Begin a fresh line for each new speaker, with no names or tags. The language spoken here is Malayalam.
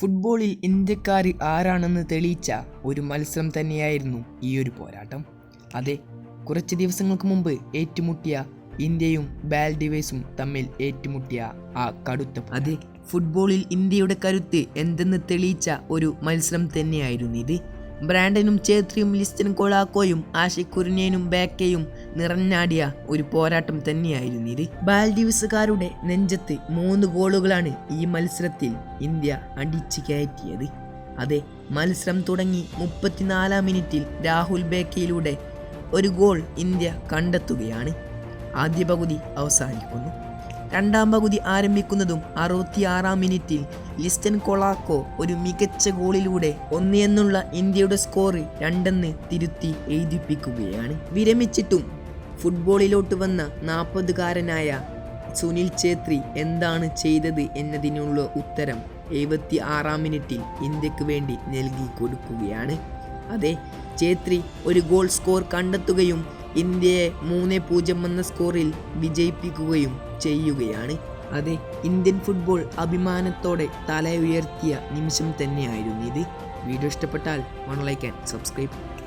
ഫുട്ബോളിൽ ഇന്ത്യക്കാർ ആരാണെന്ന് തെളിയിച്ച ഒരു മത്സരം തന്നെയായിരുന്നു ഈ ഒരു പോരാട്ടം. അതെ കുറച്ച് ദിവസങ്ങൾക്ക് മുമ്പ് ഏറ്റുമുട്ടിയ ഇന്ത്യയും ബാൽഡിവേസും തമ്മിൽ ഏറ്റുമുട്ടിയ ആ കടുത്ത അതെ ഫുട്ബോളിൽ ഇന്ത്യയുടെ കരുത്ത് എന്തെന്ന് തെളിയിച്ച ഒരു മത്സരം തന്നെയായിരുന്നു ഇത്. ബ്രാൻഡനും ചേത്രിയും ലിസ്റ്റൻ കൊളാക്കോയും ആഷി കുരുനേനും ബേക്കയും നിറഞ്ഞാടിയ ഒരു പോരാട്ടം തന്നെയായിരുന്നു ഇത്. ബാൽഡീവ്സുകാരുടെ നെഞ്ചത്ത് മൂന്ന് ഗോളുകളാണ് ഈ മത്സരത്തിൽ ഇന്ത്യ അടിച്ചു കയറ്റിയത്. അതെ മത്സരം തുടങ്ങി മുപ്പത്തിനാലാം മിനിറ്റിൽ രാഹുൽ ബേക്കയിലൂടെ ഒരു ഗോൾ ഇന്ത്യ കണ്ടെത്തുകയാണ്. ആദ്യ പകുതി അവസാനിക്കുന്നു. രണ്ടാം പകുതി ആരംഭിക്കുന്നതും അറുപത്തിയാറാം മിനിറ്റിൽ ലിസ്റ്റൻ കൊളാക്കോ ഒരു മികച്ച ഗോളിലൂടെ ഒന്ന് എന്നുള്ള ഇന്ത്യയുടെ സ്കോർ രണ്ടെന്ന് തിരുത്തി എഴുതിപ്പിക്കുകയാണ്. വിരമിച്ചിട്ടും ഫുട്ബോളിലോട്ട് വന്ന നാൽപ്പതുകാരനായ സുനിൽ ഛേത്രി എന്താണ് ചെയ്തത് എന്നതിനുള്ള ഉത്തരം എഴുപത്തി ആറാം മിനിറ്റിൽ ഇന്ത്യയ്ക്ക് വേണ്ടി നൽകി കൊടുക്കുകയാണ്. അതെ ഛേത്രി ഒരു ഗോൾ സ്കോർ കണ്ടെത്തുകയും ഇന്ത്യയെ മൂന്ന് പൂജ്യം എന്ന സ്കോറിൽ വിജയിപ്പിക്കുകയും ചെയ്യുകയാണ്. അതെ ഇന്ത്യൻ ഫുട്ബോൾ അഭിമാനത്തോടെ തല ഉയർത്തിയ നിമിഷം തന്നെയായിരുന്നു ഇത്. വീഡിയോ ഇഷ്ടപ്പെട്ടാൽ വൺ ലൈക്ക് ആൻഡ് സബ്സ്ക്രൈബ്.